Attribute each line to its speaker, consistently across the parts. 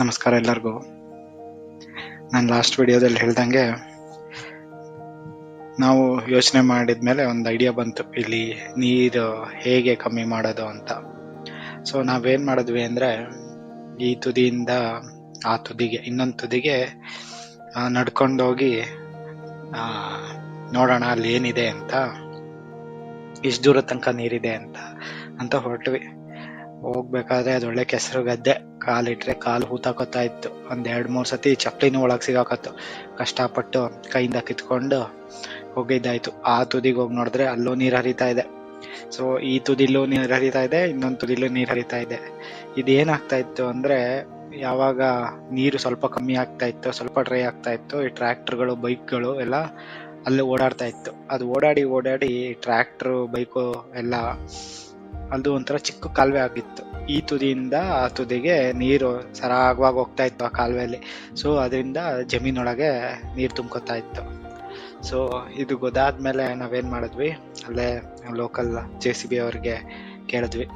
Speaker 1: ನಮಸ್ಕಾರ ಎಲ್ಲರಿಗೂ. ನಾನು ಲಾಸ್ಟ್ ವಿಡಿಯೋದಲ್ಲಿ ಹೇಳ್ದಂಗೆ, ನಾವು ಯೋಚನೆ ಮಾಡಿದ್ಮೇಲೆ ಒಂದು ಐಡಿಯಾ ಬಂತು. ಇಲ್ಲಿ ನೀರು ಹೇಗೆ ಕಮ್ಮಿ ಮಾಡೋದು ಅಂತ. ಸೊ ನಾವೇನು ಮಾಡಿದ್ವಿ ಅಂದರೆ, ಈ ತುದಿಯಿಂದ ಆ ತುದಿಗೆ, ಇನ್ನೊಂದು ತುದಿಗೆ ನಡ್ಕೊಂಡೋಗಿ ನೋಡೋಣ ಅಲ್ಲಿ ಏನಿದೆ ಅಂತ, ಇಷ್ಟು ದೂರ ತನಕ ನೀರಿದೆ ಅಂತ ಅಂತ ಹೊರಟ್ವಿ. ಹೋಗ್ಬೇಕಾದ್ರೆ ಅದೊಳ್ಳೆ ಕೆಸರು ಗದ್ದೆ ಕಾಲಿಟ್ರೆ ಕಾಲು ಹೂತಾಕೋತಾ ಇತ್ತು. ಒಂದ್ ಎರಡ್ ಮೂರ್ ಸತಿ ಚಪ್ಲಿನೂ ಒಳಗ್ ಸಿಗಾಕತ್ತು. ಕಷ್ಟಪಟ್ಟು ಕೈಯಿಂದ ಕಿತ್ಕೊಂಡು ಹೋಗಿದ್ದಾಯ್ತು. ಆ ತುದಿಗೆ ಹೋಗಿ ನೋಡಿದ್ರೆ ಅಲ್ಲೂ ನೀರ್ ಹರಿತಾ ಇದೆ. ಸೊ ಈ ತುದಿಲೂ ನೀರ್ ಹರಿತಾ ಇದೆ, ಇನ್ನೊಂದ್ ತುದಿಲೂ ನೀರ್ ಹರಿತಾ ಇದೆ. ಇದೇನಾಗ್ತಾ ಇತ್ತು ಅಂದ್ರೆ, ಯಾವಾಗ ನೀರು ಸ್ವಲ್ಪ ಕಮ್ಮಿ ಆಗ್ತಾ ಇತ್ತು, ಸ್ವಲ್ಪ ಡ್ರೈ ಆಗ್ತಾ ಇತ್ತು, ಈ ಟ್ರ್ಯಾಕ್ಟರ್ಗಳು, ಬೈಕ್ಗಳು ಎಲ್ಲ ಅಲ್ಲಿ ಓಡಾಡ್ತಾ ಇತ್ತು. ಅದು ಓಡಾಡಿ ಓಡಾಡಿ ಟ್ರ್ಯಾಕ್ಟ್ರು, ಬೈಕು ಎಲ್ಲ ಅದು ಒಂಥರ ಚಿಕ್ಕ ಕಾಲುವೆ ಆಗಿತ್ತು. ಈ ತುದಿಯಿಂದ ಆ ತುದಿಗೆ ನೀರು ಸರಾಗವಾಗಿ ಹೋಗ್ತಾ ಇತ್ತು ಆ ಕಾಲುವೆಯಲ್ಲಿ. ಸೊ ಅದರಿಂದ ಜಮೀನೊಳಗೆ ನೀರು ತುಂಬ್ಕೊತಾ ಇತ್ತು. ಸೊ ಇದು ಗೊತ್ತಾದ್ಮೇಲೆ ನಾವೇನು ಮಾಡಿದ್ವಿ? ಅಲ್ಲೇ ಲೋಕಲ್ ಜೆ ಸಿ ಬಿ ಅವ್ರಿಗೆ ಕೇಳಿದ್ವಿ.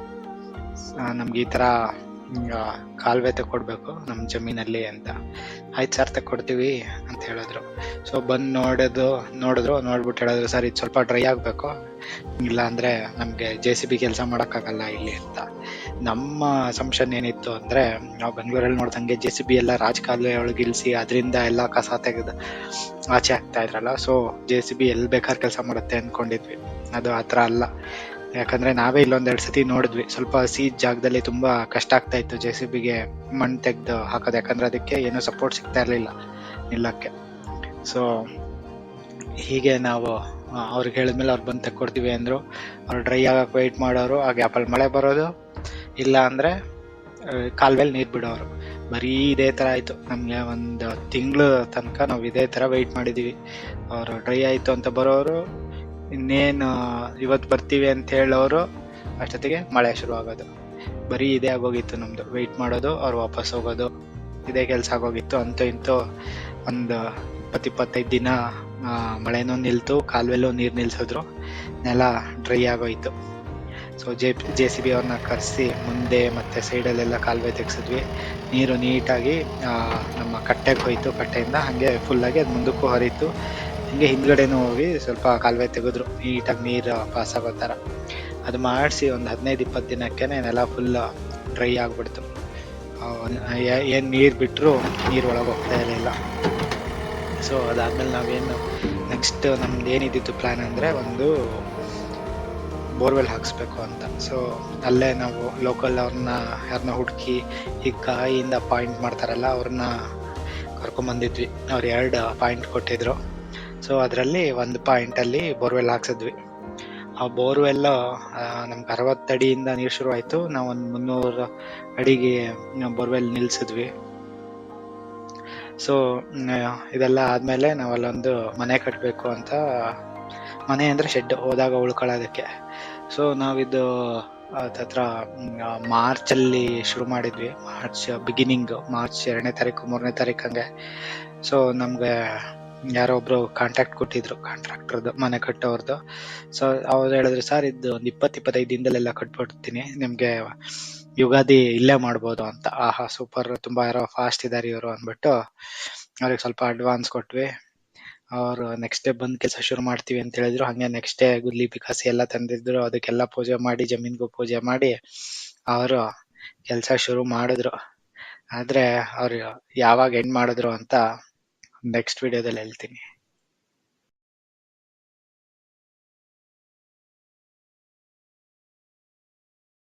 Speaker 1: ನಮ್ಗೆ ಈ ಆ, ಕಾಲುವೆ ತಕೊಡ್ಬೇಕು ನಮ್ಮ ಜಮೀನಲ್ಲಿ ಅಂತ. ಆಯ್ತು ಸರ್ ತಕೊಡ್ತೀವಿ ಅಂತ ಹೇಳಿದ್ರು. ಸೊ ಬಂದು ನೋಡೋದು, ನೋಡಿದ್ರು, ನೋಡ್ಬಿಟ್ಟು ಹೇಳಿದ್ರು, ಸರ್, ಇದು ಸ್ವಲ್ಪ ಡ್ರೈ ಆಗಬೇಕು. ಇಲ್ಲ ಅಂದ್ರೆ ನಮಗೆ ಜೆ ಸಿ ಬಿ ಕೆಲಸ ಮಾಡೋಕ್ಕಾಗಲ್ಲ ಇಲ್ಲಿ ಅಂತ. ನಮ್ಮ ಸಂಶನ್ ಏನಿತ್ತು ಅಂದ್ರೆ, ನಾವು ಬೆಂಗಳೂರಲ್ಲಿ ನೋಡ್ದಂಗೆ ಜೆ ಸಿ ಬಿ ಎಲ್ಲ ರಾಜಕಾಲುವೆ ಒಳಗೆ ಇಳಿಸಿ ಅದರಿಂದ ಎಲ್ಲ ಕಸ ತೆಗೆದು ಆಚೆ ಆಗ್ತಾ ಇದ್ರಲ್ಲ. ಸೊ ಜೆ ಸಿ ಬಿ ಎಲ್ಲಿ ಬೇಕಾದ್ರೆ ಕೆಲಸ ಮಾಡುತ್ತೆ ಅನ್ಕೊಂಡಿದ್ವಿ. ಅದು ಆ ಥರ ಅಲ್ಲ. ಯಾಕಂದ್ರೆ ನಾವೇ ಇಲ್ಲೊಂದೆರಡು ಸತಿ ನೋಡಿದ್ವಿ. ಸ್ವಲ್ಪ ಸೀಜ್ ಜಾಗದಲ್ಲಿ ತುಂಬಾ ಕಷ್ಟ ಆಗ್ತಾ ಇತ್ತು ಜೆ ಸಿ ಬಿಗೆ ಮಣ್ಣು ತೆಗೆದು ಹಾಕೋದು. ಯಾಕಂದ್ರೆ ಅದಕ್ಕೆ ಏನೂ ಸಪೋರ್ಟ್ ಸಿಗ್ತಾ ಇರಲಿಲ್ಲ ನಿಲ್ಲಕ್ಕೆ. ಸೊ ಹೀಗೆ ನಾವು ಅವ್ರಿಗೆ ಹೇಳಿದ್ಮೇಲೆ ಅವ್ರು ಬಂದು ತಕ್ಕೊಡ್ತೀವಿ ಅಂದ್ರು. ಅವ್ರು ಡ್ರೈ ಆಗಕ್ಕೆ ವೆಯ್ಟ್ ಮಾಡೋರು ಆ ಗ್ಯಾಪಲ್ಲಿ ಮಳೆ ಬರೋದು. ಇಲ್ಲ ಅಂದ್ರೆ ಕಾಲುವೆಲ್ ನೀರು ಬಿಡೋರು. ಬರೀ ಇದೇ ತರ ಆಯಿತು. ನಮಗೆ ಒಂದು ತಿಂಗಳು ತನಕ ನಾವು ಇದೇ ತರ ವೆಯ್ಟ್ ಮಾಡಿದೀವಿ. ಅವರು ಡ್ರೈ ಆಯಿತು ಅಂತ ಬರೋರು. ಇನ್ನೇನು ಇವತ್ತು ಬರ್ತೀವಿ ಅಂತ ಹೇಳೋರು ಅಷ್ಟೊತ್ತಿಗೆ ಮಳೆ ಶುರುವಾಗೋದು. ಬರೀ ಇದೇ ಆಗೋಗಿತ್ತು ನಮ್ಮದು ವೆಯ್ಟ್ ಮಾಡೋದು, ಅವ್ರು ವಾಪಸ್ ಹೋಗೋದು. ಇದೇ ಕೆಲಸ ಆಗೋಗಿತ್ತು. ಅಂತೂ ಇಂತೂ ಒಂದು ಇಪ್ಪತ್ತು ಇಪ್ಪತ್ತೈದು ದಿನ ಮಳೆನೂ ನಿಲ್ತು, ಕಾಲುವೆಲ್ಲೂ ನೀರು ನಿಲ್ಸಿದ್ರು. ನೆಲ ಡ್ರೈ ಆಗೋಯ್ತು. So J J C B ಅವ್ರನ್ನ ಕರೆಸಿ ಮುಂದೆ ಮತ್ತೆ ಸೈಡಲ್ಲೆಲ್ಲ ಕಾಲುವೆ ತೆಗ್ಸಿದ್ವಿ. ನೀರು ನೀಟಾಗಿ ನಮ್ಮ ಕಟ್ಟೆಗೆ ಹೋಯ್ತು ಕಟ್ಟೆಯಿಂದ. ಹಾಗೆ ಫುಲ್ಲಾಗಿ ಅದು ಮುಂದಕ್ಕೂ ಹರಿತು. ಹಿಂಗೆ ಹಿಂದ್ಗಡೆನೂ ಹೋಗಿ ಸ್ವಲ್ಪ ಕಾಲುವೆ ತೆಗೆದ್ರು. ನೀಟಾಗಿ ನೀರು ಪಾಸ್ ಆಗೋ ಥರ. ಅದು ಮಾಡಿಸಿ ಒಂದು ಹದಿನೈದು ಇಪ್ಪತ್ತು ದಿನಕ್ಕೆ ನೆಲ ಫುಲ್ ಡ್ರೈ ಆಗ್ಬಿಡ್ತು. ಏನು ನೀರು ಬಿಟ್ಟರು ನೀರು ಒಳಗೆ ಹೋಗ್ತಾ ಇರಲಿಲ್ಲ ಸೊ ಅದಾದ್ಮೇಲೆ ನಾವೇನು ನೆಕ್ಸ್ಟ್ ನಮ್ದು ಏನಿದ್ದಿತ್ತು ಪ್ಲಾನ್ ಅಂದರೆ ಒಂದು ಬೋರ್ವೆಲ್ ಹಾಕಿಸ್ಬೇಕು ಅಂತ. ಸೊ ಅಲ್ಲೇ ನಾವು ಲೋಕಲ್ ಅವ್ರನ್ನ ಯಾರನ್ನ ಹುಡುಕಿ ಈ ಕಾಯಿಯಿಂದ ಪಾಯಿಂಟ್ ಮಾಡ್ತಾರಲ್ಲ ಅವ್ರನ್ನ ಕರ್ಕೊಂಬಂದಿದ್ವಿ. ಅವ್ರು ಎರಡು ಪಾಯಿಂಟ್ ಕೊಟ್ಟಿದ್ರು. ಸೊ ಅದರಲ್ಲಿ ಒಂದು ಪಾಯಿಂಟಲ್ಲಿ ಬೋರ್ವೆಲ್ ಹಾಕ್ಸಿದ್ವಿ. ಆ ಬೋರ್ವೆಲ್ ನಮ್ಗೆ ಅರವತ್ತು ಅಡಿಯಿಂದ ನೀರು ಶುರು ಆಯಿತು ನಾವು ಒಂದು ಮುನ್ನೂರು ಅಡಿಗೆ ಬೋರ್ವೆಲ್ ನಿಲ್ಸಿದ್ವಿ. ಸೊ ಇದೆಲ್ಲ ಆದಮೇಲೆ ನಾವು ಅಲ್ಲೊಂದು ಮನೆ ಕಟ್ಟಬೇಕು ಅಂತ, ಮನೆ ಅಂದ್ರೆ ಶೆಡ್ ಹೋದಾಗ ಉಳ್ಕೊಳ್ಳೋದಕ್ಕೆ. ಸೊ ನಾವಿದು ಹತ್ರ ಮಾರ್ಚ್ ಅಲ್ಲಿ ಶುರು ಮಾಡಿದ್ವಿ. ಮಾರ್ಚ್ ಬಿಗಿನಿಂಗ್ ಮಾರ್ಚ್ ಎರಡನೇ ತಾರೀಕು, ಮೂರನೇ ತಾರೀಕು ಹಂಗೆ. ಸೊ ನಮ್ಗೆ ಯಾರೋ ಒಬ್ರು ಕಾಂಟ್ಯಾಕ್ಟ್ ಕೊಟ್ಟಿದ್ರು ಕಾಂಟ್ರಾಕ್ಟರ್ದು ಮನೆ ಕಟ್ಟೋರ್ದು. ಸೊ ಅವ್ರು ಹೇಳಿದ್ರು, ಸರ್ ಇದು ಒಂದು ಇಪ್ಪತ್ತು, ಇಪ್ಪತ್ತೈದು ದಿನದಲ್ಲೆಲ್ಲ ಕಟ್ಬಿಡ್ತೀನಿ. ನಿಮಗೆ ಯುಗಾದಿ ಇಲ್ಲೇ ಮಾಡ್ಬೋದು ಅಂತ. ಆಹಾ ಸೂಪರ್ ತುಂಬಾ ಯಾರೋ ಫಾಸ್ಟ್ ಇದಾರೆ ಇವರು, ಅಂದ್ಬಿಟ್ಟು ಅವ್ರಿಗೆ ಸ್ವಲ್ಪ ಅಡ್ವಾನ್ಸ್ ಕೊಟ್ವಿ. ಅವರು ನೆಕ್ಸ್ಟ್ ಡೇ ಬಂದು ಕೆಲಸ ಶುರು ಮಾಡ್ತೀವಿ ಅಂತ ಹೇಳಿದ್ರು. ಹಂಗೆ ನೆಕ್ಸ್ಟ್ ಡೇ ಗುದ್ಲಿ, ಪಿಕಾಸಿ ಎಲ್ಲ ತಂದಿದ್ರು. ಅದಕ್ಕೆಲ್ಲ ಪೂಜೆ ಮಾಡಿ, ಜಮೀನ್ಗೂ ಪೂಜೆ ಮಾಡಿ ಅವರು ಕೆಲಸ ಶುರು ಮಾಡಿದ್ರು. ಆದ್ರೆ ಅವ್ರು ಯಾವಾಗ ಎಂಡ್ ಮಾಡಿದ್ರು ಅಂತ ನೆಕ್ಸ್ಟ್ ವಿಡಿಯೋದಲ್ಲಿ ಹೇಳ್ತೀನಿ.